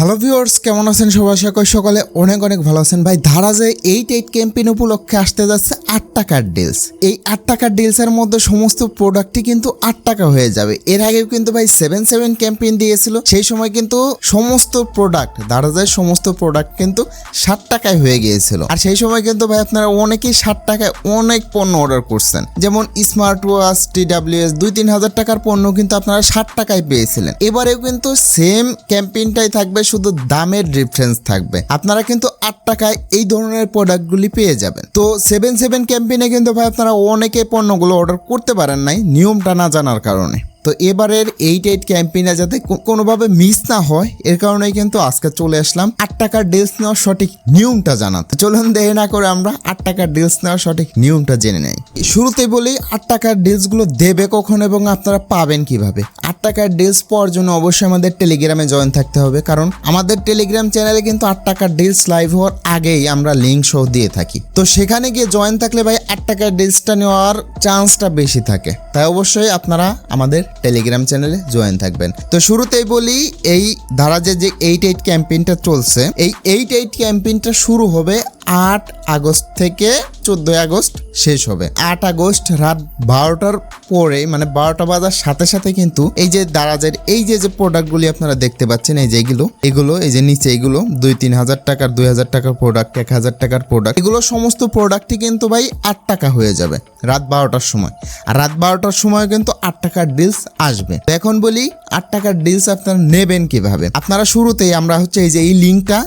Hello viewers কেমন আছেন? সবাই সকল সকালে অনেক অনেক ভালো আছেন। ভাই ধারাজে এইট এইট ক্যাম্পেইন উপলক্ষে আসতে যাচ্ছে আট টাকার ডিলস এই আট টাকার ডিলসের মধ্যে সমস্ত প্রোডাক্টই কিন্তু আট টাকা হয়ে যাবে। এর আগেও কিন্তু ভাই সেভেন সেভেন ক্যাম্পেইন দিয়েছিল। সেই সময় কিন্তু সমস্ত প্রোডাক্ট ধারাজের সমস্ত প্রোডাক্ট কিন্তু ষাট টাকায় হয়ে গিয়েছিল। আর সেই সময় কিন্তু ভাই আপনারা অনেকেই ষাট টাকায় অনেক পণ্য অর্ডার করছেন। যেমন স্মার্ট ওয়াচ টিডাব্লিউএস দুই তিন হাজার টাকার পণ্য কিন্তু আপনারা ষাট টাকায় পেয়েছিলেন। এবারেও কিন্তু সেম ক্যাম্পেইনটাই থাকবে শুধু দামের ডিফারেন্স থাকবে। আপনারা কিন্তু আট টাকায় এই ধরনের প্রোডাক্টগুলি পেয়ে যাবেন। তো সেভেন সেভেন ক্যাম্পেইনে কিন্তু ভাই আপনারা অনেকে পণ্যগুলো অর্ডার করতে পারেন নাই, নিয়মটা না জানার কারণে। তো এবারের এইট এইট ক্যাম্পেইনে যাতে কোনোভাবে মিস না হয়, এর কারণেই কিন্তু আজকে চলে আসলাম আট টাকার ডিলস নেওয়ার সঠিক নিয়মটা জানাতে। চলুন দেরি না করে আমরা আট টাকার ডিলস নেওয়ার সঠিক নিয়মটা জেনে নেই। শুরুতে বলি, আট টাকার ডিলসগুলো দেবে কখন এবং আপনারা পাবেন কীভাবে? আট টাকার ডিলস পাওয়ার জন্য অবশ্যই আমাদের টেলিগ্রামে জয়েন থাকতে হবে, কারণ আমাদের টেলিগ্রাম চ্যানেলে কিন্তু আট টাকার ডিলস লাইভ হওয়ার আগেই আমরা লিঙ্ক সহ দিয়ে থাকি। তো সেখানে গিয়ে জয়েন থাকলে ভাই, আট টাকার ডিলসটা নেওয়ার চান্সটা বেশি থাকে। তাই অবশ্যই আপনারা আমাদের টেলিগ্রাম চ্যানেলে জয়েন থাকবেন। তো শুরুতেই বলি, এই ধারাজে যে এইট এইট ক্যাম্পেইনটা চলছে, এই এইট এইট ক্যাম্পেইনটা শুরু হবে আট আগস্ট থেকে চোদ্দোই আগস্ট শেষ হবে। আট আগস্ট রাত বারোটার পরে মানে বারোটা বাজার সাথে সাথে কিন্তু এই যে দারাজের এই যে যে প্রোডাক্টগুলি আপনারা দেখতে পাচ্ছেন, এই যে এগুলো এগুলো, এই যে নিচে এগুলো, দুই তিন হাজার টাকার, দুই হাজার টাকার প্রোডাক্ট এক হাজার টাকার প্রোডাক্ট এগুলো সমস্ত প্রোডাক্টই কিন্তু ভাই আট টাকা হয়ে যাবে রাত বারোটার সময়। আর রাত বারোটার সময় কিন্তু আট টাকার ডিলস আসবে। এখন বলি, আট টাকার ডিলস আপনারা নেবেন কীভাবে? আপনারা শুরুতেই আমরা হচ্ছে এই যে, এই লিঙ্কটা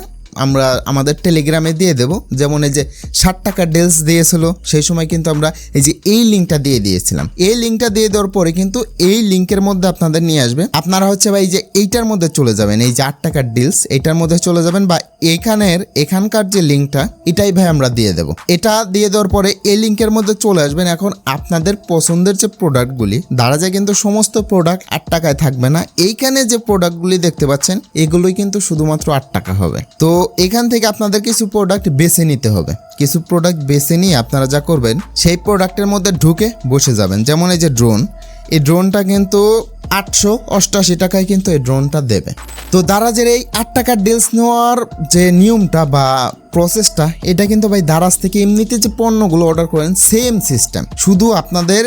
আমরা আমাদের টেলিগ্রামে দিয়ে দেব। যেমন এই যে ষাট টাকা ডেলস দিয়েছিল, সেই সময় কিন্তু আমরা এই যে এই লিঙ্কটা দিয়ে দিয়েছিলাম। এই লিঙ্কটা দিয়ে দেওয়ার পরে কিন্তু এই লিঙ্কের মধ্যে আপনাদের নিয়ে আসবে। আপনারা হচ্ছে ভাই যে এইটার মধ্যে চলে যাবেন, এই যে আট টাকার ডিলস এইটার মধ্যে চলে যাবেন বা এখানের, এখানকার যে লিঙ্কটা এটাই ভাই আমরা দিয়ে দেব। এটা দিয়ে দেওয়ার পরে এই লিঙ্কের মধ্যে চলে আসবেন। এখন আপনাদের পছন্দের যে প্রোডাক্টগুলি দ্বারা যায় কিন্তু সমস্ত প্রোডাক্ট আট টাকায় থাকবে না। এইখানে যে প্রোডাক্টগুলি দেখতে পাচ্ছেন, এগুলোই কিন্তু শুধুমাত্র আট টাকা হবে। তো এখান থেকে আপনাদের কিছু প্রোডাক্ট বেছে নিতে হবে। কিছু প্রোডাক্ট বেছে নিয়ে আপনারা যা করবেন, সেই প্রোডাক্টের মধ্যে ঢুকে বসে যাবেন। যেমন এই যে ড্রোন এই ড্রোনটা কিন্তু আটশো অষ্টাশি টাকায় কিন্তু এই ড্রোনটা দেবে। তো দারাজের এই আট টাকার ডিলস নেওয়ার যে নিয়মটা বা প্রসেসটা এটা কিন্তু ভাই দারাজ থেকে এমনিতে যে পণ্যগুলো অর্ডার করেন সেম সিস্টেম শুধু আপনাদের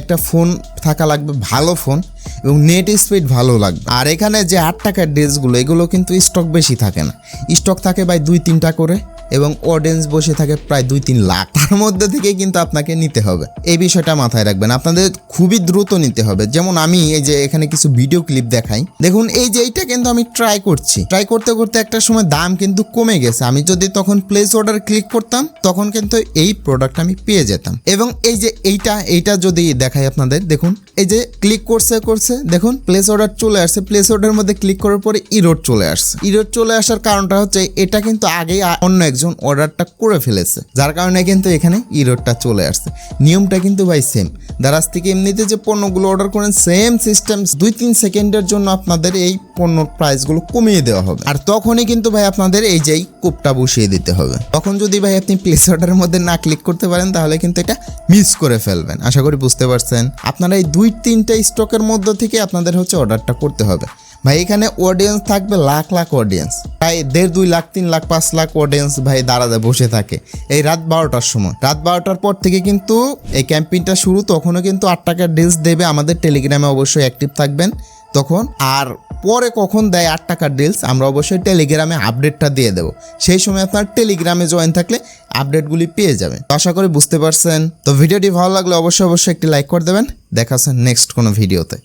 একটা ফোন থাকা লাগবে, ভালো ফোন এবং নেট স্পিড ভালো লাগবে। আর এখানে যে আট টাকার ড্রেসগুলো এগুলো কিন্তু স্টক বেশি থাকে না। স্টক থাকে ভাই দুই তিনটা করে এবং অডিয়েন্স বসে থাকে প্রায় দুই, তিন লাখ। তার মধ্যে থেকে কিন্তু আপনাকে নিতে হবে। এই বিষয়টা মাথায় রাখবেন। আপনাদের খুবই দ্রুত নিতে হবে। যেমন আমি এই যে এখানে কিছু ভিডিও ক্লিপ দেখাই। দেখুন, এই যে এইটা কিন্তু আমি ট্রাই করছি। ট্রাই করতে করতে একটা সময় দাম কিন্তু কমে গেছে। আমি যদি তখন প্লেস অর্ডার ক্লিক করতাম, তখন কিন্তু এই প্রোডাক্ট আমি পেয়ে যেতাম। এবং এই যে এইটা এইটা যদি দেখাই আপনাদের, দেখুন, এই যে ক্লিক করছে করছে। দেখুন প্লেস অর্ডার চলে আসছে। প্লেস অর্ডারের মধ্যে ক্লিক করার পরে ইরোড চলে আসছে। ইরোড চলে আসার কারণটা হচ্ছে, এটা কিন্তু আগেই অন্য একজন অর্ডারটা করে ফেলেছে। যার কারণে কিন্তু এখানে ইরোডটা চলে আসছে। নিয়মটা কিন্তু ভাই সেম দারাজ থেকে এমনিতে যে পণ্যগুলো অর্ডার করেন সেম সিস্টেম দুই তিন সেকেন্ডের জন্য আপনাদের এই পণ্যর প্রাইসগুলো কমিয়ে দেওয়া হবে। আর তখনই কিন্তু ভাই আপনাদের এই যে এই কোপটা বসিয়ে দিতে হবে। তখন যদি ভাই আপনি প্লেস অর্ডারের মধ্যে না ক্লিক করতে পারেন, তাহলে কিন্তু এটা মিস করে ফেলবেন। আশা করি বুঝতে পারছেন। আপনারা এই দুই তিনটা স্টকের মধ্যে থেকে আপনাদের হচ্ছে অর্ডারটা করতে হবে। ভাই, এখানে অডিয়েন্স থাকবে লাখ লাখ অডিয়েন্স প্রায় দেড়, দুই লাখ, তিন লাখ, পাঁচ লাখ অডিয়েন্স ভাই দাঁড়াতে বসে থাকে। এই রাত বারোটার সময়। রাত বারোটার পর থেকে কিন্তু এই ক্যাম্পেইনটা শুরু, তখনও কিন্তু আট টাকার ডিলস দেবে। আমাদের টেলিগ্রামে অবশ্যই অ্যাক্টিভ থাকবেন তখন। আর পরে কখন দেয় আট টাকার ডিলস আমরা অবশ্যই টেলিগ্রামে আপডেটটা দিয়ে দেবো। সেই সময় আপনার টেলিগ্রামে জয়েন থাকলে আপডেটগুলি পেয়ে যাবেন। আশা করি বুঝতে পারছেন। তো ভিডিওটি ভালো লাগলে অবশ্যই অবশ্যই একটি লাইক করে দেবেন। দেখা নেক্সট কোনো ভিডিওতে।